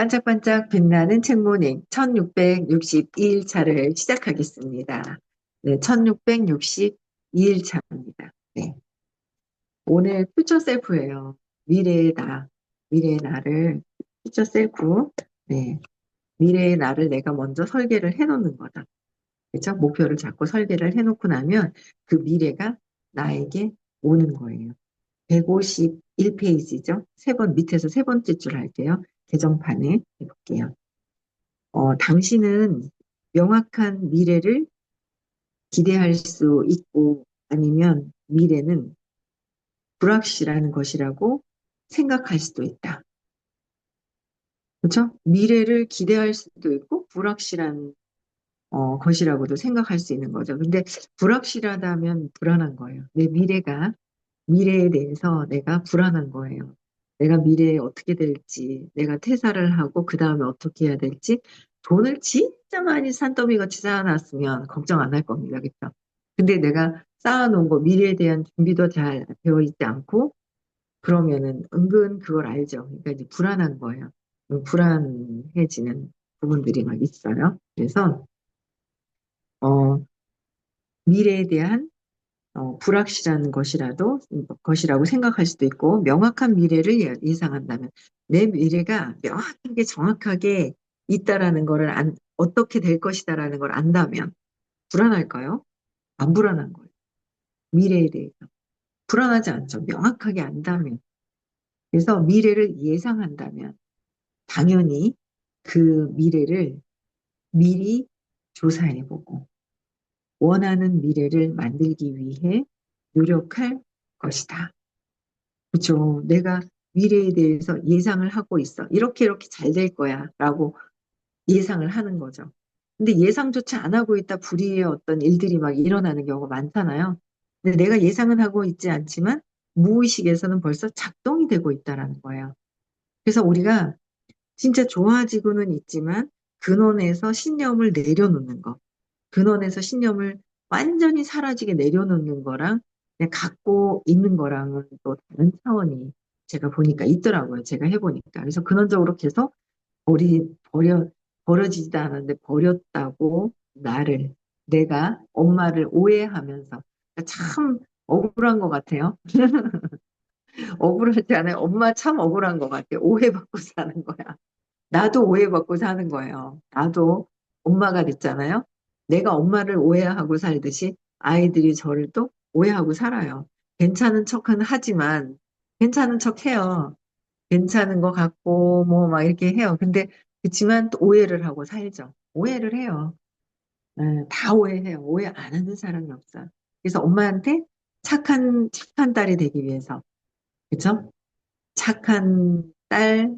반짝반짝 빛나는 책모닝 1662일차를 시작하겠습니다. 네, 1662일차입니다. 네. 오늘 퓨처 셀프예요. 미래의 나, 미래의 나를 퓨처 셀프, 네. 미래의 나를 내가 먼저 설계를 해놓는 거다. 그렇죠? 목표를 잡고 설계를 해놓고 나면 그 미래가 나에게 오는 거예요. 151페이지죠. 세 번 밑에서 세 번째 줄 할게요. 개정판에 해볼게요. 어, 당신은 명확한 미래를 기대할 수 있고 아니면 미래는 불확실한 것이라고 생각할 수도 있다. 그렇죠? 미래를 기대할 수도 있고 불확실한 어, 것이라고도 생각할 수 있는 거죠. 근데 불확실하다면 불안한 거예요. 내 미래가 미래에 대해서 내가 불안한 거예요. 내가 미래에 어떻게 될지, 내가 퇴사를 하고 그 다음에 어떻게 해야 될지, 돈을 진짜 많이 산더미 같이 쌓아놨으면 걱정 안 할 겁니다. 그렇죠? 근데 내가 쌓아놓은 거 미래에 대한 준비도 잘 되어 있지 않고 그러면은 은근 그걸 알죠. 그러니까 이제 불안한 거예요. 불안해지는 부분들이 막 있어요. 그래서 어, 미래에 대한 어, 불확실한 것이라도 것이라고 생각할 수도 있고 명확한 미래를 예, 예상한다면 내 미래가 명확하게 정확하게 있다라는 것을 안, 어떻게 될 것이다라는 걸 안다면 불안할까요? 안 불안한 거예요. 미래에 대해서 불안하지 않죠. 명확하게 안다면 그래서 미래를 예상한다면 당연히 그 미래를 미리 조사해보고 원하는 미래를 만들기 위해 노력할 것이다. 그렇죠. 내가 미래에 대해서 예상을 하고 있어. 이렇게 이렇게 잘 될 거야 라고 예상을 하는 거죠. 근데 예상조차 안 하고 있다 불의의 어떤 일들이 막 일어나는 경우가 많잖아요. 근데 내가 예상은 하고 있지 않지만 무의식에서는 벌써 작동이 되고 있다라는 거예요. 그래서 우리가 진짜 좋아지고는 있지만 근원에서 신념을 내려놓는 거. 근원에서 신념을 완전히 사라지게 내려놓는 거랑 그냥 갖고 있는 거랑은 또 다른 차원이 제가 보니까 있더라고요. 제가 해보니까. 그래서 근원적으로 계속 버리, 버려, 버려지지도 않았는데 버렸다고 나를, 내가 엄마를 오해하면서 참 억울한 것 같아요. 억울하지 않아요. 엄마 참 억울한 것 같아요. 오해받고 사는 거야. 나도 오해받고 사는 거예요. 나도 엄마가 됐잖아요. 내가 엄마를 오해하고 살듯이 아이들이 저를 또 오해하고 살아요. 괜찮은 척은 하지만 괜찮은 척 해요. 괜찮은 것 같고 뭐 막 이렇게 해요. 근데 그렇지만 또 오해를 하고 살죠. 오해를 해요. 네, 다 오해해요. 오해 안 하는 사람이 없어요. 그래서 엄마한테 착한 착한 딸이 되기 위해서 그렇죠? 착한 딸,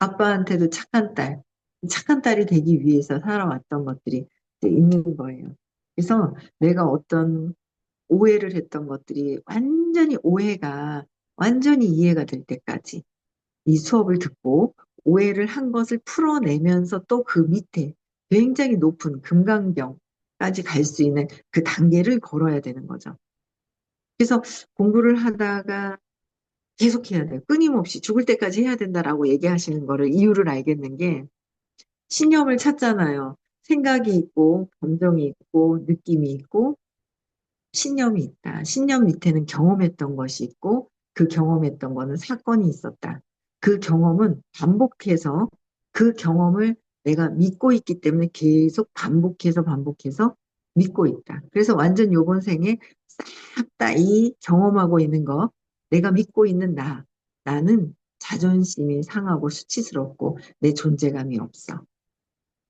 아빠한테도 착한 딸, 착한 딸이 되기 위해서 살아왔던 것들이 있는 거예요. 그래서 내가 어떤 오해를 했던 것들이 완전히 오해가 완전히 이해가 될 때까지 이 수업을 듣고 오해를 한 것을 풀어내면서 또 그 밑에 굉장히 높은 금강경까지 갈 수 있는 그 단계를 걸어야 되는 거죠. 그래서 공부를 하다가 계속 해야 돼요. 끊임없이 죽을 때까지 해야 된다라고 얘기하시는 거를 이유를 알겠는 게 신념을 찾잖아요. 생각이 있고 감정이 있고 느낌이 있고 신념이 있다. 신념 밑에는 경험했던 것이 있고 그 경험했던 거는 사건이 있었다. 그 경험은 반복해서 그 경험을 내가 믿고 있기 때문에 계속 반복해서 반복해서 믿고 있다. 그래서 완전 요번 생에 싹 다 이 경험하고 있는 거 내가 믿고 있는 나 나는 자존심이 상하고 수치스럽고 내 존재감이 없어.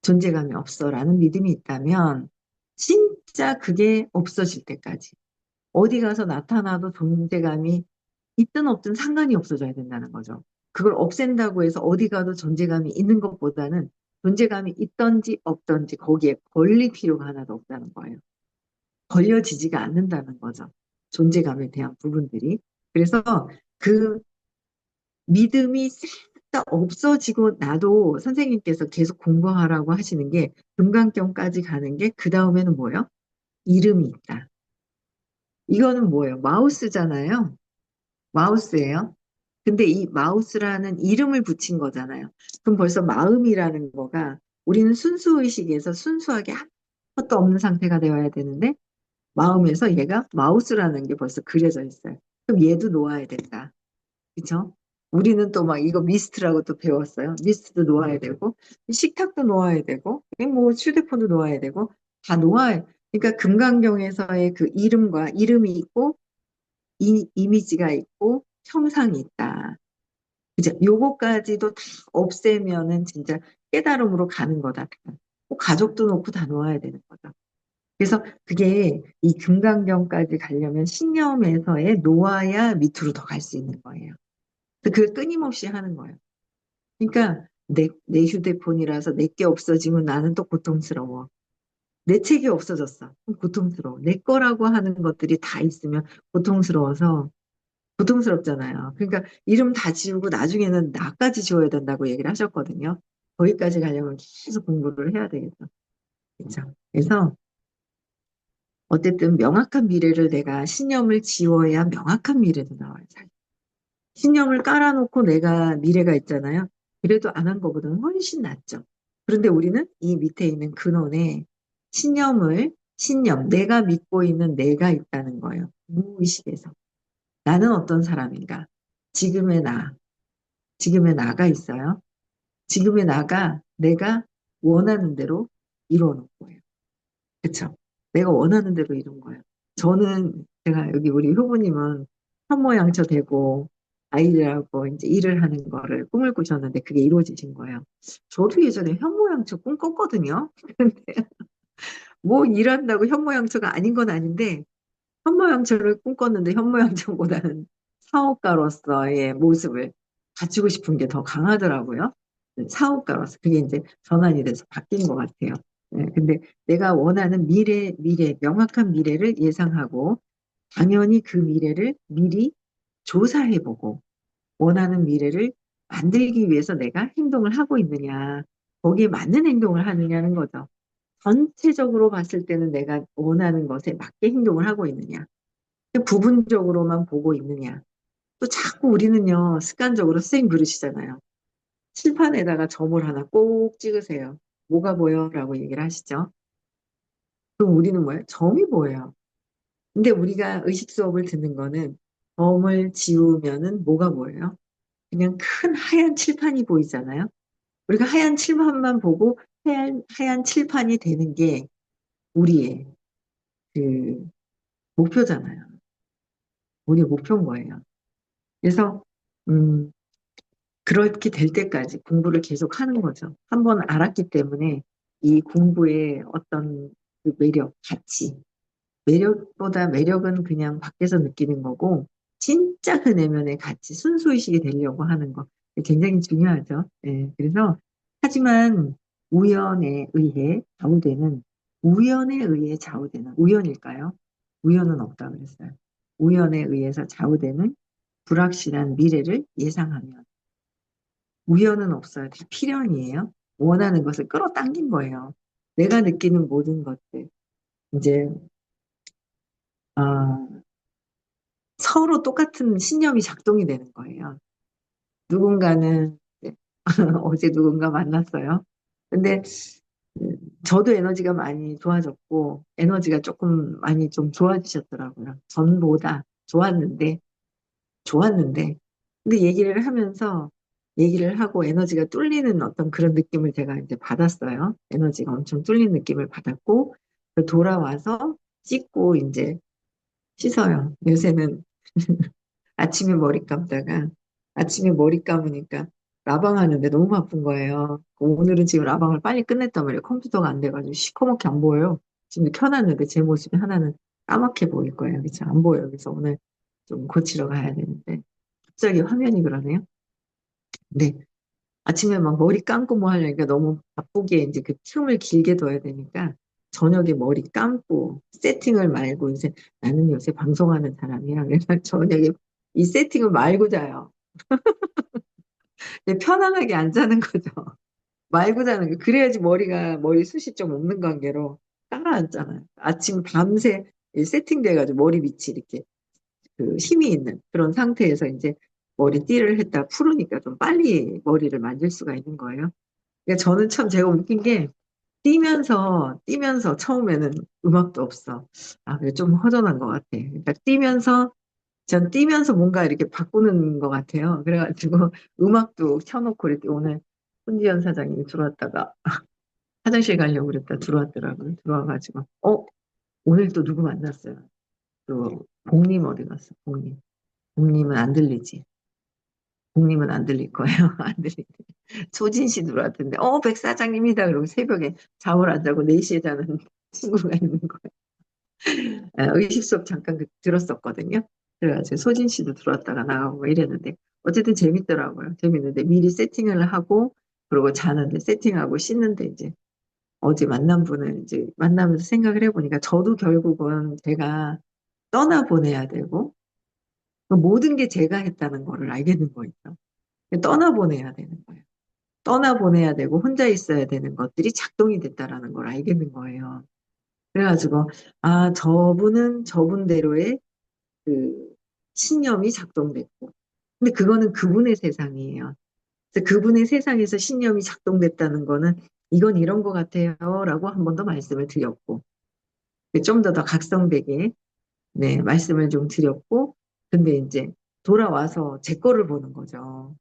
존재감이 없어라는 믿음이 있다면 진짜 그게 없어질 때까지 어디 가서 나타나도 존재감이 있든 없든 상관이 없어져야 된다는 거죠. 그걸 없앤다고 해서 어디 가도 존재감이 있는 것보다는 존재감이 있던지 없던지 거기에 걸릴 필요가 하나도 없다는 거예요. 걸려지지가 않는다는 거죠. 존재감에 대한 부분들이. 그래서 그 믿음이 없어지고 나도 선생님께서 계속 공부하라고 하시는 게 금강경까지 가는 게 그 다음에는 뭐예요? 이름이 있다. 이거는 뭐예요? 마우스잖아요. 마우스예요. 근데 이 마우스라는 이름을 붙인 거잖아요. 그럼 벌써 마음이라는 거가 우리는 순수의식에서 순수하게 아무것도 없는 상태가 되어야 되는데 마음에서 얘가 마우스라는 게 벌써 그려져 있어요. 그럼 얘도 놓아야 된다. 그쵸? 우리는 또 막 이거 미스트라고 또 배웠어요. 미스트도 놓아야 되고, 식탁도 놓아야 되고, 뭐 휴대폰도 놓아야 되고, 다 놓아야, 그러니까 금강경에서의 그 이름과 이름이 있고, 이, 이미지가 있고, 형상이 있다. 그죠? 요거까지도 다 없애면은 진짜 깨달음으로 가는 거다. 뭐 가족도 놓고 다 놓아야 되는 거죠. 그래서 그게 이 금강경까지 가려면 신념에서의 놓아야 밑으로 더 갈 수 있는 거예요. 그걸 끊임없이 하는 거예요. 그러니까 내, 내 휴대폰이라서 내게 없어지면 나는 또 고통스러워. 내 책이 없어졌어. 고통스러워. 내 거라고 하는 것들이 다 있으면 고통스러워서 고통스럽잖아요. 그러니까 이름 다 지우고 나중에는 나까지 지워야 된다고 얘기를 하셨거든요. 거기까지 가려면 계속 공부를 해야 되겠죠. 그렇죠. 그래서 어쨌든 명확한 미래를 내가 신념을 지워야 명확한 미래도 나와요. 신념을 깔아놓고 내가 미래가 있잖아요. 그래도 안 한 것보다는 훨씬 낫죠. 그런데 우리는 이 밑에 있는 근원에 신념을, 신념, 내가 믿고 있는 내가 있다는 거예요. 무의식에서. 나는 어떤 사람인가? 지금의 나, 지금의 나가 있어요. 지금의 나가 내가 원하는 대로 이루어 놓은 거예요. 그쵸? 내가 원하는 대로 이룬 거예요. 저는 제가 여기 우리 효부님은 현모양처 되고 아이들하고 이제 일을 하는 거를 꿈을 꾸셨는데 그게 이루어지신 거예요. 저도 예전에 현모양처 꿈 꿨거든요. 근데 뭐 일한다고 현모양처가 아닌 건 아닌데 현모양처를 꿈꿨는데 현모양처보다는 사업가로서의 모습을 갖추고 싶은 게 더 강하더라고요. 사업가로서 그게 이제 전환이 돼서 바뀐 것 같아요. 네, 근데 내가 원하는 미래, 미래, 명확한 미래를 예상하고 당연히 그 미래를 미리 조사해보고 원하는 미래를 만들기 위해서 내가 행동을 하고 있느냐, 거기에 맞는 행동을 하느냐는 거죠. 전체적으로 봤을 때는 내가 원하는 것에 맞게 행동을 하고 있느냐, 부분적으로만 보고 있느냐. 또 자꾸 우리는요, 습관적으로 선생님 그러시잖아요. 칠판에다가 점을 하나 꼭 찍으세요. 뭐가 보여? 라고 얘기를 하시죠. 그럼 우리는 뭐예요? 점이 보여요. 근데 우리가 의식 수업을 듣는 거는 점을 지우면은 뭐가 보여요? 그냥 큰 하얀 칠판이 보이잖아요. 우리가 하얀 칠판만 보고 하얀, 하얀 칠판이 되는 게 우리의 그 목표잖아요. 우리의 목표인 거예요. 그래서 음, 그렇게 될 때까지 공부를 계속 하는 거죠. 한 번 알았기 때문에 이 공부의 어떤 그 매력, 가치, 매력보다 매력은 그냥 밖에서 느끼는 거고 진짜 그 내면의 가치, 순수의식이 되려고 하는 거 굉장히 중요하죠. 네, 그래서 하지만 우연에 의해 좌우되는 우연에 의해 좌우되는 우연일까요? 우연은 없다 그랬어요. 우연에 의해서 좌우되는 불확실한 미래를 예상하면 우연은 없어요. 다 필연이에요. 원하는 것을 끌어당긴 거예요. 내가 느끼는 모든 것들. 이제, 어, 서로 똑같은 신념이 작동이 되는 거예요. 누군가는, 어제 누군가 만났어요. 근데, 저도 에너지가 많이 좋아졌고, 에너지가 조금 많이 좀 좋아지셨더라고요. 전보다 좋았는데, 좋았는데, 근데 얘기를 하면서 얘기를 하고 에너지가 뚫리는 어떤 그런 느낌을 제가 이제 받았어요. 에너지가 엄청 뚫린 느낌을 받았고, 돌아와서 씻고 이제 씻어요. 요새는 아침에 머리 감다가 아침에 머리 감으니까 라방 하는데 너무 바쁜 거예요. 오늘은 지금 라방을 빨리 끝냈단 말이에요. 컴퓨터가 안 돼가지고 시커멓게 안 보여요. 지금 켜놨는데 제 모습이 하나는 까맣게 보일 거예요. 그래서 안 보여요. 그래서 오늘 좀 고치러 가야 되는데 갑자기 화면이 그러네요. 네. 아침에 막 머리 감고 뭐 하려니까 너무 바쁘게 이제 그 틈을 길게 둬야 되니까 저녁에 머리 감고 세팅을 말고 이제 나는 요새 방송하는 사람이야. 그래서 저녁에 이 세팅을 말고 자요. 편안하게 안 자는 거죠. 말고 자는 거. 그래야지 머리가 머리숱이 좀 없는 관계로 따라앉잖아요. 아침 밤새 세팅돼가지고 머리 밑이 이렇게 그 힘이 있는 그런 상태에서 이제 머리띠를 했다 풀으니까 좀 빨리 머리를 만질 수가 있는 거예요. 그러니까 저는 참 제가 웃긴 게 뛰면서 뛰면서 처음에는 음악도 없어. 아, 그게 좀 허전한 것 같아. 그러니까 뛰면서 전 뛰면서 뭔가 이렇게 바꾸는 것 같아요. 그래가지고 음악도 켜놓고 이렇게 오늘 손지연 사장님이 들어왔다가 화장실 가려고 그랬다 들어왔더라고요. 들어와가지고 어 오늘 또 누구 만났어요. 또 복님 어디 갔어? 복님. 복님은 안 들리지. 복님은 안 들릴 거예요. 안 들리지. 소진 씨 들어왔던데 어 백 사장님이다. 그러고 새벽에 잠을 안 자고 4시에 자는 친구가 있는 거예요. 아, 의식 수업 잠깐 그- 들었었거든요. 그래가지고 소진 씨도 들어왔다가 나가고 막 이랬는데 어쨌든 재밌더라고요. 재밌는데 미리 세팅을 하고 그리고 자는데 세팅하고 씻는데 이제 어제 만난 분을 이제 만나면서 생각을 해보니까 저도 결국은 제가 떠나보내야 되고 그 모든 게 제가 했다는 거를 알게 된 거예요. 떠나보내야 되는 거예요. 떠나보내야 되고 혼자 있어야 되는 것들이 작동이 됐다라는 걸 알게 된 거예요. 그래가지고 아 저분은 저분대로의 그 신념이 작동됐고 근데 그거는 그분의 세상이에요. 그분의 세상에서 신념이 작동됐다는 거는 이건 이런 것 같아요 라고 한 번 더 말씀을 드렸고 좀 더 더 각성되게 네 말씀을 좀 드렸고 근데 이제 돌아와서 제 거를 보는 거죠.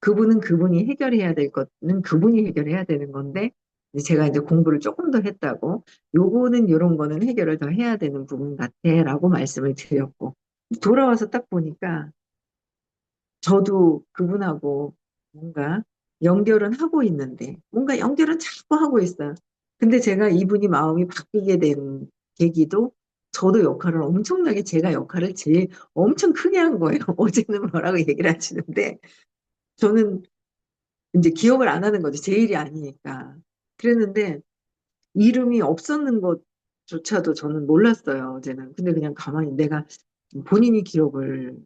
그분은 그분이 해결해야 될 것은 그분이 해결해야 되는 건데 제가 이제 공부를 조금 더 했다고 요거는 이런 거는 해결을 더 해야 되는 부분 같아라고 말씀을 드렸고 돌아와서 딱 보니까 저도 그분하고 뭔가 연결은 하고 있는데 뭔가 연결은 자꾸 하고 있어요. 근데 제가 이분이 마음이 바뀌게 된 계기도 저도 역할을 엄청나게 제가 역할을 제일 엄청 크게 한 거예요. 어제는 뭐라고 얘기를 하시는데 저는 이제 기억을 안 하는 거죠. 제 일이 아니니까. 그랬는데 이름이 없었는 것조차도 저는 몰랐어요. 어제는. 근데 그냥 가만히 내가 본인이 기억을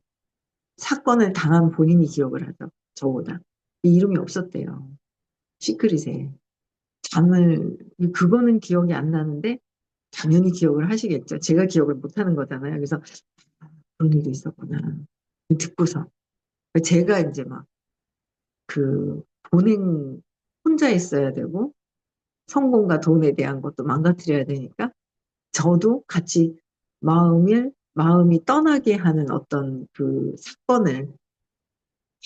사건을 당한 본인이 기억을 하죠. 저보다. 이름이 없었대요. 시크릿에. 잠을 그거는 기억이 안 나는데 당연히 기억을 하시겠죠. 제가 기억을 못 하는 거잖아요. 그래서 아, 그런 일이 있었구나. 듣고서 제가 이제 막 그 본인 혼자 있어야 되고 성공과 돈에 대한 것도 망가뜨려야 되니까 저도 같이 마음을 마음이 떠나게 하는 어떤 그 사건을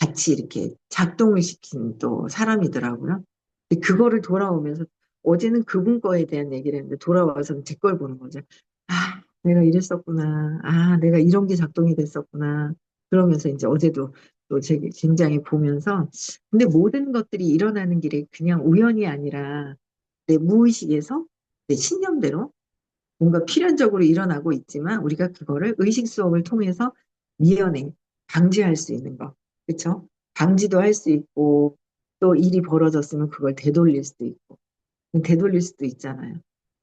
같이 이렇게 작동을 시킨 또 사람이더라고요. 근데 그거를 돌아오면서 어제는 그분 거에 대한 얘기를 했는데 돌아와서는 제 걸 보는 거죠. 아, 내가 이랬었구나. 아, 내가 이런 게 작동이 됐었구나. 그러면서 이제 어제도 또 제가 굉장히 보면서 근데 모든 것들이 일어나는 길에 그냥 우연이 아니라 내 무의식에서 내 신념대로 뭔가 필연적으로 일어나고 있지만 우리가 그거를 의식 수업을 통해서 미연에 방지할 수 있는 거. 그렇죠? 방지도 할 수 있고 또 일이 벌어졌으면 그걸 되돌릴 수도 있고 되돌릴 수도 있잖아요.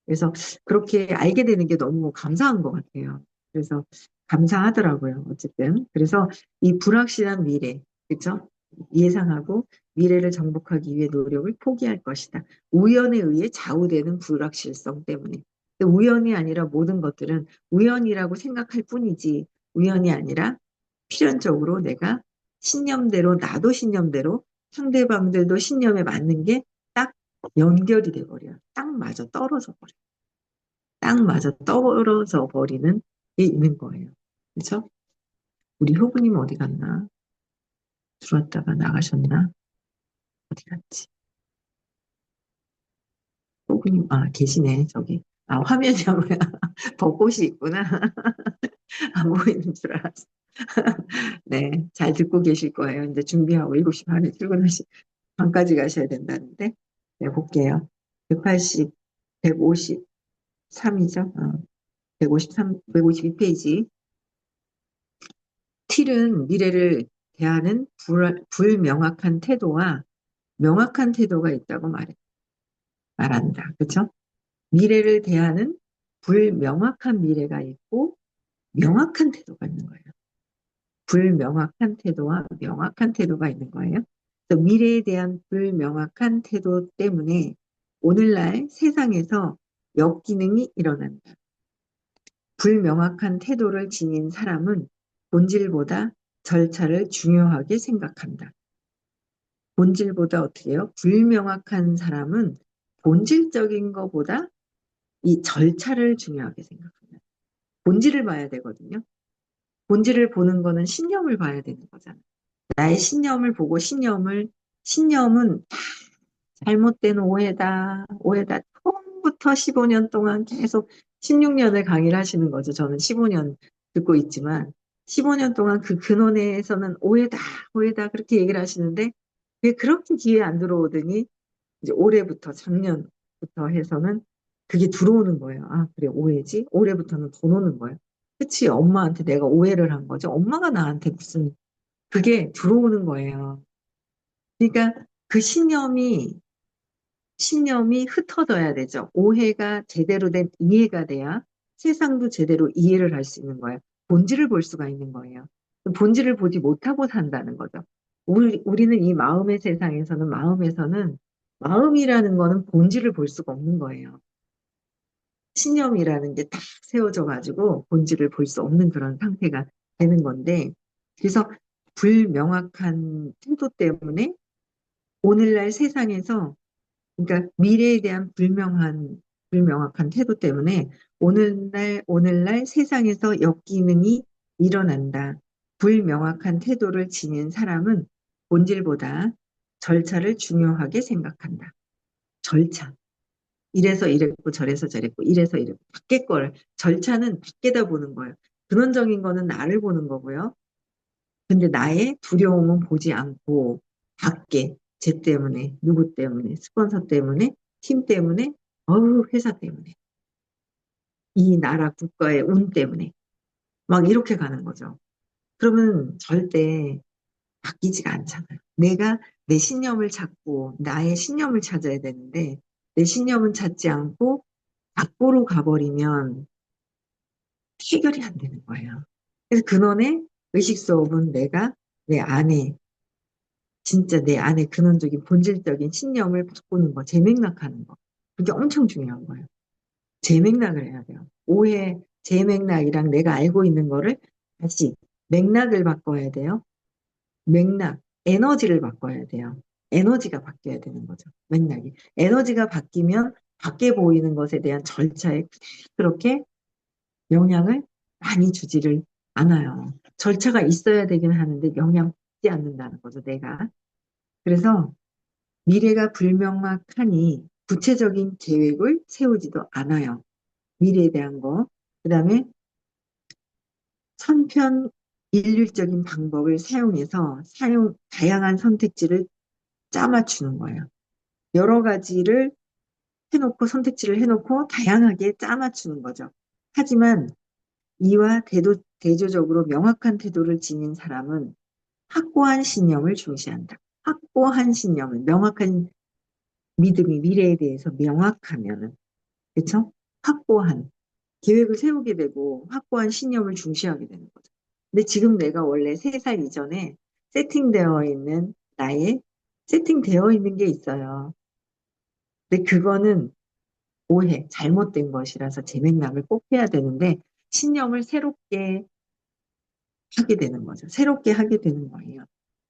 그래서 그렇게 알게 되는 게 너무 감사한 것 같아요. 그래서 감사하더라고요. 어쨌든 그래서 이 불확실한 미래, 그렇죠? 예상하고 미래를 정복하기 위해 노력을 포기할 것이다. 우연에 의해 좌우되는 불확실성 때문에. 우연이 아니라 모든 것들은 우연이라고 생각할 뿐이지 우연이 아니라 필연적으로 내가 신념대로 나도 신념대로 상대방들도 신념에 맞는 게딱 연결이 돼버려요. 딱 맞아 떨어져 버려요. 딱 맞아 떨어져 버리는 게 있는 거예요. 그렇죠? 우리 효부님 어디 갔나? 들어왔다가 나가셨나? 어디 갔지? 효부님 아 계시네 저기. 아 화면이 뭐야? 벚꽃이 있구나. 안 보이는 줄 알았어. 네, 잘 듣고 계실 거예요. 이제 준비하고 7시 반에 출근하시, 반까지 가셔야 된다는데. 네, 볼게요. 180, 153이죠. 어, 153, 152페이지. 틸은 미래를 대하는 불, 불명확한 태도와 명확한 태도가 있다고 말해, 말한다. 그쵸? 미래를 대하는 불명확한 미래가 있고 명확한 태도가 있는 거예요. 불명확한 태도와 명확한 태도가 있는 거예요. 미래에 대한 불명확한 태도 때문에 오늘날 세상에서 역기능이 일어난다. 불명확한 태도를 지닌 사람은 본질보다 절차를 중요하게 생각한다. 본질보다 어떻게 해요? 불명확한 사람은 본질적인 것보다 이 절차를 중요하게 생각합니다. 본질을 봐야 되거든요. 본질을 보는 거는 신념을 봐야 되는 거잖아요. 나의 신념을 보고 신념을, 신념은 다 잘못된 오해다, 오해다. 처음부터 15년 동안 계속 16년을 강의를 하시는 거죠. 저는 15년 듣고 있지만 15년 동안 그 근원에서는 오해다, 오해다 그렇게 얘기를 하시는데 왜 그렇게 귀에 안 들어오더니 이제 올해부터 작년부터 해서는 그게 들어오는 거예요. 아, 그래, 오해지? 올해부터는 돈 오는 거예요. 그치, 엄마한테 내가 오해를 한 거죠. 엄마가 나한테 무슨, 그게 들어오는 거예요. 그러니까 그 신념이, 신념이 흩어져야 되죠. 오해가 제대로 된 이해가 돼야 세상도 제대로 이해를 할 수 있는 거예요. 본질을 볼 수가 있는 거예요. 본질을 보지 못하고 산다는 거죠. 우리, 우리는 이 마음의 세상에서는, 마음에서는, 마음이라는 거는 본질을 볼 수가 없는 거예요. 신념이라는 게 딱 세워져 가지고 본질을 볼 수 없는 그런 상태가 되는 건데, 그래서 불명확한 태도 때문에 오늘날 세상에서, 그러니까 미래에 대한 불명한, 불명확한 태도 때문에 오늘날, 오늘날 세상에서 역기능이 일어난다. 불명확한 태도를 지닌 사람은 본질보다 절차를 중요하게 생각한다. 절차. 이래서 이랬고 저래서 저랬고 이래서 이랬고 밖에 걸 절차는 밖에다 보는 거예요. 근원적인 거는 나를 보는 거고요. 근데 나의 두려움은 보지 않고 밖에 쟤 때문에 누구 때문에 스폰서 때문에 팀 때문에 어우 회사 때문에 이 나라 국가의 운 때문에 막 이렇게 가는 거죠. 그러면 절대 바뀌지가 않잖아요. 내가 내 신념을 찾고 나의 신념을 찾아야 되는데 내 신념은 찾지 않고 밖으로 가버리면 해결이 안 되는 거예요. 그래서 근원의 의식 수업은 내가 내 안에 진짜 내 안에 근원적인 본질적인 신념을 바꾸는 거, 재맥락하는 거. 그게 엄청 중요한 거예요. 재맥락을 해야 돼요. 오해, 재맥락이랑 내가 알고 있는 거를 다시 맥락을 바꿔야 돼요. 맥락, 에너지를 바꿔야 돼요. 에너지가 바뀌어야 되는 거죠. 맥락이. 에너지가 바뀌면 밖에 보이는 것에 대한 절차에 그렇게 영향을 많이 주지를 않아요. 절차가 있어야 되긴 하는데 영향 받지 않는다는 거죠, 내가. 그래서 미래가 불명확하니 구체적인 계획을 세우지도 않아요. 미래에 대한 거. 그 다음에 선편 일률적인 방법을 사용해서 사용, 다양한 선택지를 짜맞추는 거예요. 여러 가지를 해놓고 선택지를 해놓고 다양하게 짜맞추는 거죠. 하지만 이와 대도, 대조적으로 명확한 태도를 지닌 사람은 확고한 신념을 중시한다. 확고한 신념을 명확한 믿음이 미래에 대해서 명확하면은 그렇죠? 확고한 계획을 세우게 되고 확고한 신념을 중시하게 되는 거죠. 근데 지금 내가 원래 세살 이전에 세팅되어 있는 나의 세팅되어 있는 게 있어요. 근데 그거는 오해, 잘못된 것이라서 재맥락을 꼭 해야 되는데 신념을 새롭게 하게 되는 거죠. 새롭게 하게 되는 거예요.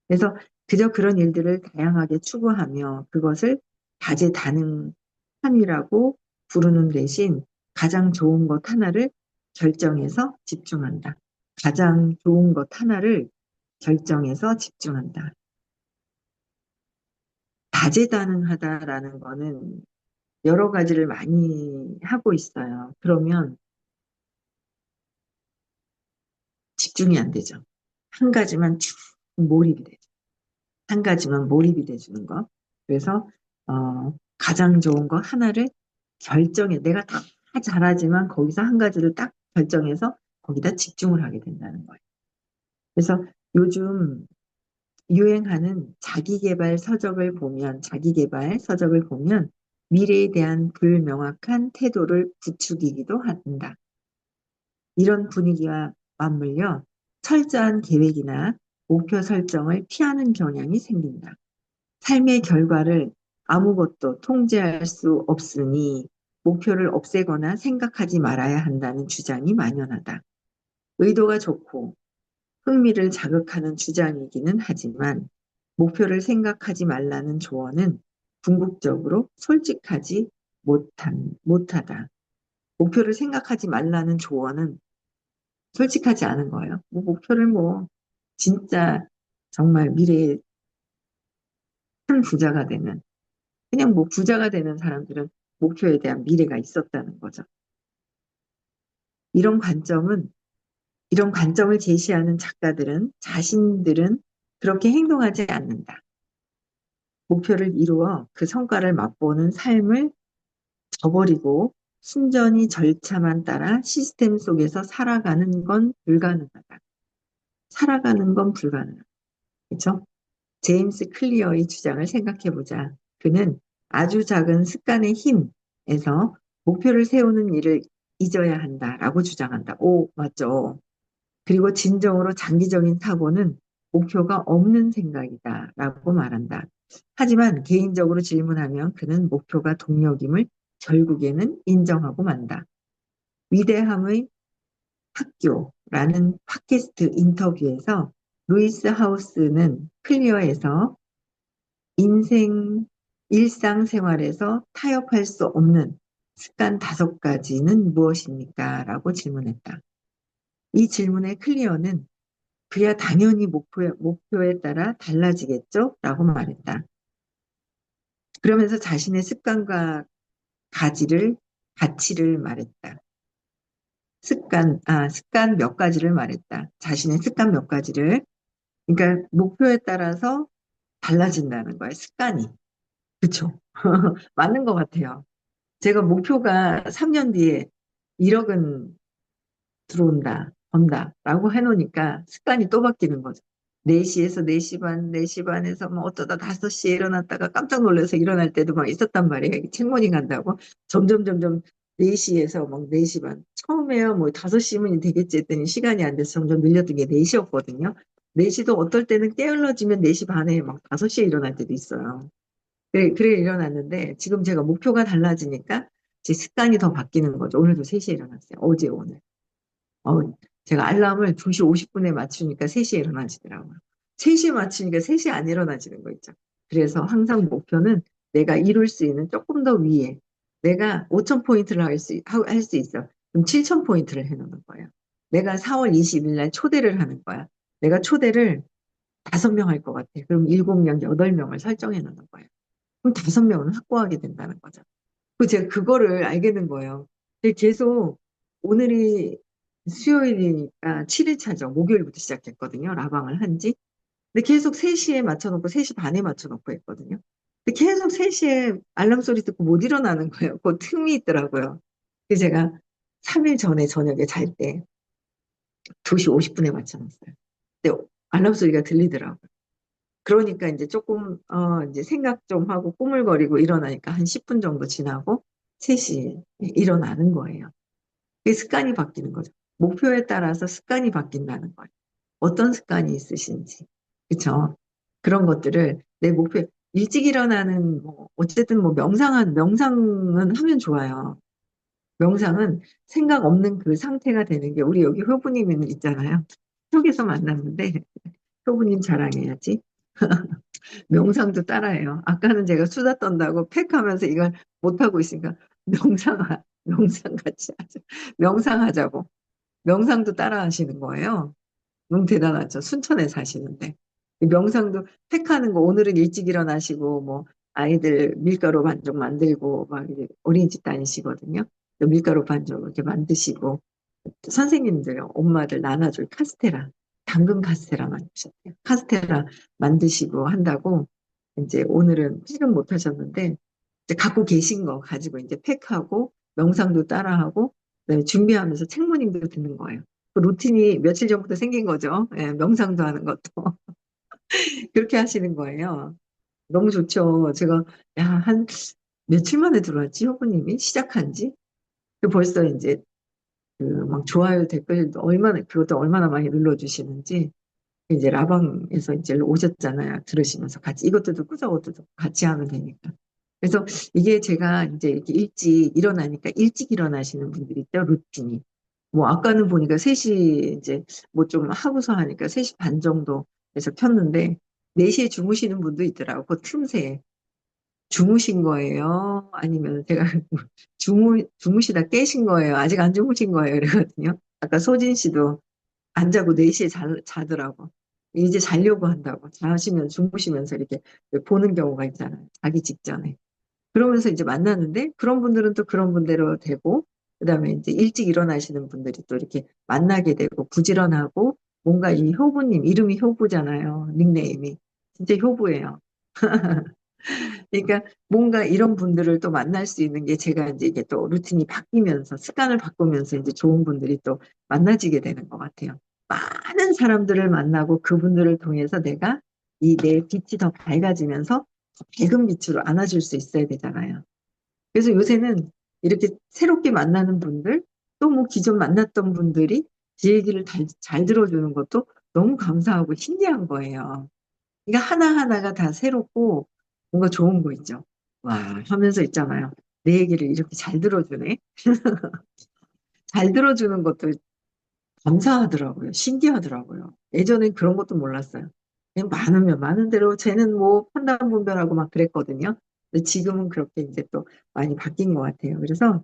그래서 그저 그런 일들을 다양하게 추구하며 그것을 다재다능함이라고 부르는 대신 가장 좋은 것 하나를 결정해서 집중한다. 가장 좋은 것 하나를 결정해서 집중한다. 다재다능하다라는 거는 여러 가지를 많이 하고 있어요. 그러면 집중이 안 되죠. 한 가지만 쭉 몰입이 되죠. 한 가지만 몰입이 돼주는 거. 그래서 어, 가장 좋은 거 하나를 결정해. 내가 다 잘하지만 거기서 한 가지를 딱 결정해서 거기다 집중을 하게 된다는 거예요. 그래서 요즘 유행하는 자기개발 서적을 보면, 자기개발 서적을 보면 미래에 대한 불명확한 태도를 부추기기도 한다. 이런 분위기와 맞물려 철저한 계획이나 목표 설정을 피하는 경향이 생긴다. 삶의 결과를 아무것도 통제할 수 없으니 목표를 없애거나 생각하지 말아야 한다는 주장이 만연하다. 의도가 좋고 흥미를 자극하는 주장이기는 하지만 목표를 생각하지 말라는 조언은 궁극적으로 솔직하지 못한, 못하다. 목표를 생각하지 말라는 조언은 솔직하지 않은 거예요. 뭐 목표를 뭐 진짜 정말 미래에 큰 부자가 되는 그냥 뭐 부자가 되는 사람들은 목표에 대한 미래가 있었다는 거죠. 이런 관점은 이런 관점을 제시하는 작가들은 자신들은 그렇게 행동하지 않는다. 목표를 이루어 그 성과를 맛보는 삶을 저버리고 순전히 절차만 따라 시스템 속에서 살아가는 건 불가능하다. 살아가는 건 불가능하다. 그렇죠? 제임스 클리어의 주장을 생각해 보자. 그는 아주 작은 습관의 힘에서 목표를 세우는 일을 잊어야 한다라고 주장한다. 오, 맞죠. 그리고 진정으로 장기적인 사고는 목표가 없는 생각이다라고 말한다. 하지만 개인적으로 질문하면 그는 목표가 동력임을 결국에는 인정하고 만다. 위대함의 학교라는 팟캐스트 인터뷰에서 루이스 하우스는 클리어에서 인생 일상생활에서 타협할 수 없는 습관 다섯 가지는 무엇입니까? 라고 질문했다. 이 질문에 클리어는 그야 당연히 목표에, 목표에 따라 달라지겠죠? 라고 말했다. 그러면서 자신의 습관과 가지를, 가치를 말했다. 습관, 아, 습관 몇 가지를 말했다. 자신의 습관 몇 가지를. 그러니까 목표에 따라서 달라진다는 거예요. 습관이. 그쵸? 맞는 것 같아요. 제가 목표가 3년 뒤에 1억은 들어온다, 번다, 라고 해놓으니까 습관이 또 바뀌는 거죠. 4시에서 4시 반, 4시 반에서 뭐 어쩌다 5시에 일어났다가 깜짝 놀라서 일어날 때도 막 있었단 말이에요. 책모닝 간다고. 점점, 점점 4시에서 막 4시 반. 처음에야 뭐 5시면 되겠지 했더니 시간이 안 돼서 점점 늘렸던 게 4시였거든요. 4시도 어떨 때는 깨어러지면 4시 반에 막 5시에 일어날 때도 있어요. 그래, 그래 일어났는데 지금 제가 목표가 달라지니까 제 습관이 더 바뀌는 거죠. 오늘도 3시에 일어났어요. 어제 오늘. 어, 제가 알람을 2시 50분에 맞추니까 3시에 일어나지더라고요. 3시에 맞추니까 3시에 안 일어나지는 거 있죠. 그래서 항상 목표는 내가 이룰 수 있는 조금 더 위에 내가 5천 포인트를 할 수, 할 수 있어. 그럼 7천 포인트를 해놓는 거예요. 내가 4월 20일 날 초대를 하는 거야. 내가 초대를 5명 할 것 같아. 그럼 7명, 8명을 설정해 놓는 거예요. 그럼 5명은 확보하게 된다는 거죠. 그 제가 그거를 알게 된 거예요. 계속 오늘이 수요일이니까 7일차죠. 목요일부터 시작했거든요. 라방을 한 지. 근데 계속 3시에 맞춰놓고 3시 반에 맞춰놓고 했거든요. 근데 계속 3시에 알람 소리 듣고 못 일어나는 거예요. 그 틈이 있더라고요. 그래서 제가 3일 전에 저녁에 잘 때 2시 50분에 맞춰놨어요. 근데 알람 소리가 들리더라고요. 그러니까 이제 조금 어 이제 생각 좀 하고 꾸물거리고 일어나니까 한 10분 정도 지나고 3시에 일어나는 거예요. 그 습관이 바뀌는 거죠. 목표에 따라서 습관이 바뀐다는 거예요. 어떤 습관이 있으신지. 그렇죠? 그런 것들을 내 목표 일찍 일어나는 뭐 어쨌든 뭐 명상한 명상은 하면 좋아요. 명상은 생각 없는 그 상태가 되는 게 우리 여기 효부님은 있잖아요. 속에서 만났는데 효부님 자랑해야지. 명상도 따라해요. 아까는 제가 수다 떤다고 팩 하면서 이걸 못하고 있으니까 명상, 명상 같이 하자. 명상하자고. 명상도 따라 하시는 거예요. 너무 대단하죠. 순천에 사시는데. 명상도 팩하는 거 오늘은 일찍 일어나시고 뭐 아이들 밀가루 반죽 만들고 막 어린이집 다니시거든요. 밀가루 반죽 이렇게 만드시고 선생님들 엄마들 나눠줄 카스테라 당근 카스테라 만드셨대요. 카스테라 만드시고 한다고 이제 오늘은 실은 못 하셨는데 이제 갖고 계신 거 가지고 이제 팩하고 명상도 따라하고 그다음에 준비하면서 책 모닝도 듣는 거예요. 그 루틴이 며칠 전부터 생긴 거죠. 예, 명상도 하는 것도. 그렇게 하시는 거예요. 너무 좋죠. 제가, 야, 한 며칠 만에 들어왔지, 효부님이? 시작한 지? 벌써 이제, 그, 막 좋아요, 댓글도 얼마나, 그것도 얼마나 많이 눌러주시는지, 이제 라방에서 이제 오셨잖아요. 들으시면서 같이, 이것도 듣고 저것도 듣고 같이 하면 되니까. 그래서 이게 제가 이제 이렇게 일찍 일어나니까 일찍 일어나시는 분들이 있죠, 루틴이. 뭐 아까는 보니까 3시 이제 뭐 좀 하고서 하니까 3시 반 정도 해서 켰는데 4시에 주무시는 분도 있더라고. 그 틈새에. 주무신 거예요? 아니면 제가 주무, 주무시다 깨신 거예요? 아직 안 주무신 거예요? 이러거든요. 아까 소진 씨도 안 자고 4시에 자, 자더라고. 이제 자려고 한다고. 자시면 주무시면서 이렇게 보는 경우가 있잖아요. 자기 직전에. 그러면서 이제 만나는데 그런 분들은 또 그런 분대로 되고 그다음에 이제 일찍 일어나시는 분들이 또 이렇게 만나게 되고 부지런하고 뭔가 이 효부님 이름이 효부잖아요. 닉네임이. 진짜 효부예요. 그러니까 뭔가 이런 분들을 또 만날 수 있는 게 제가 이제 이게 또 루틴이 바뀌면서 습관을 바꾸면서 이제 좋은 분들이 또 만나지게 되는 것 같아요. 많은 사람들을 만나고 그분들을 통해서 내가 이 내 빛이 더 밝아지면서 밝은 빛으로 안아줄 수 있어야 되잖아요. 그래서 요새는 이렇게 새롭게 만나는 분들, 또 뭐 기존 만났던 분들이 제 얘기를 잘, 잘 들어주는 것도 너무 감사하고 신기한 거예요. 그러니까 하나하나가 다 새롭고 뭔가 좋은 거 있죠. 와, 하면서 있잖아요. 내 얘기를 이렇게 잘 들어주네. 잘 들어주는 것도 감사하더라고요. 신기하더라고요. 예전엔 그런 것도 몰랐어요. 많으면 많은 대로 쟤는 뭐 판단 분별하고 막 그랬거든요. 지금은 그렇게 이제 또 많이 바뀐 것 같아요. 그래서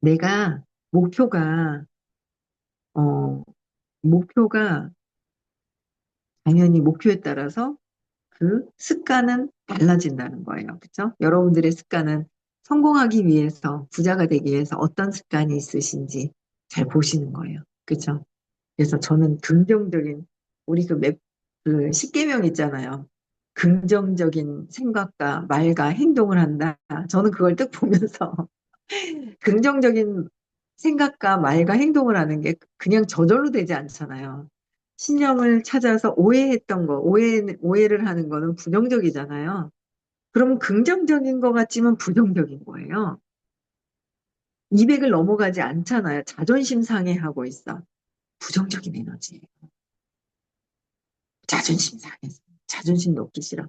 내가 목표가, 어, 목표가 당연히 목표에 따라서 그 습관은 달라진다는 거예요. 그렇죠? 여러분들의 습관은 성공하기 위해서, 부자가 되기 위해서 어떤 습관이 있으신지 잘 보시는 거예요. 그렇죠? 그래서 저는 긍정적인 우리 그 맵, 그 십계명 있잖아요. 긍정적인 생각과 말과 행동을 한다. 저는 그걸 딱 보면서 긍정적인 생각과 말과 행동을 하는 게 그냥 저절로 되지 않잖아요. 신념을 찾아서 오해했던 거, 오해, 오해를 하는 거는 부정적이잖아요. 그럼 긍정적인 것 같지만 부정적인 거예요. 200을 넘어가지 않잖아요. 자존심 상해하고 있어. 부정적인 에너지예요. 자존심 상해서. 자존심 높기 싫어.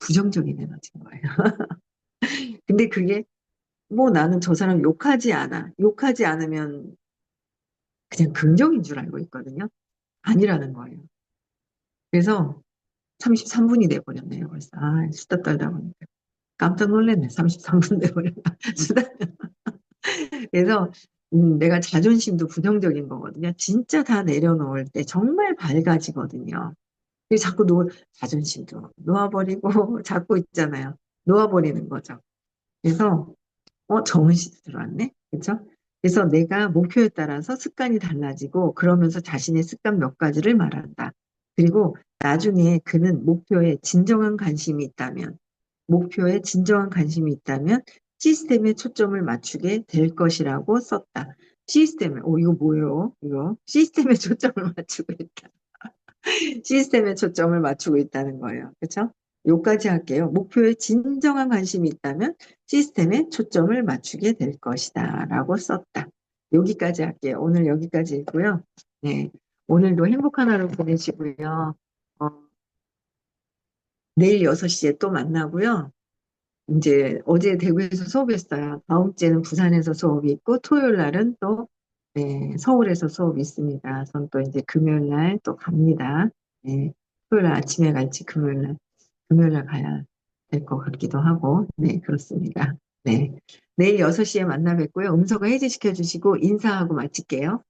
부정적인 에너지인 거예요. 근데 그게 뭐 나는 저 사람 욕하지 않아. 욕하지 않으면 그냥 긍정인 줄 알고 있거든요. 아니라는 거예요. 그래서 33분이 돼버렸네요. 벌써. 아, 수다 떨다 보니까. 깜짝 놀랐네. 33분 돼버렸다. 수다. 그래서 음, 내가 자존심도 부정적인 거거든요. 진짜 다 내려놓을 때 정말 밝아지거든요. 자꾸 놓, 자존심도 놓아버리고 자꾸 있잖아요. 놓아버리는 거죠. 그래서 어 정은 씨도 들어왔네. 그렇죠? 그래서 내가 목표에 따라서 습관이 달라지고 그러면서 자신의 습관 몇 가지를 말한다. 그리고 나중에 그는 목표에 진정한 관심이 있다면 목표에 진정한 관심이 있다면 시스템에 초점을 맞추게 될 것이라고 썼다. 시스템에, 오, 이거 뭐예요? 이거 시스템에 초점을 맞추고 있다. 시스템에 초점을 맞추고 있다는 거예요. 그렇죠? 요까지 할게요. 목표에 진정한 관심이 있다면 시스템에 초점을 맞추게 될 것이다. 라고 썼다. 여기까지 할게요. 오늘 여기까지 있고요. 네. 오늘도 행복한 하루 보내시고요. 어, 내일 6시에 또 만나고요. 이제 어제 대구에서 수업했어요. 다음 주에는 부산에서 수업이 있고 토요일 날은 또 네, 서울에서 수업이 있습니다. 전 또 이제 금요일 날 또 갑니다. 네, 토요일 날 아침에 갈지 금요일 날 금요일 날 가야 될 것 같기도 하고 네 그렇습니다. 네 내일 6시에 만나 뵙고요. 음성을 해제시켜 주시고 인사하고 마칠게요.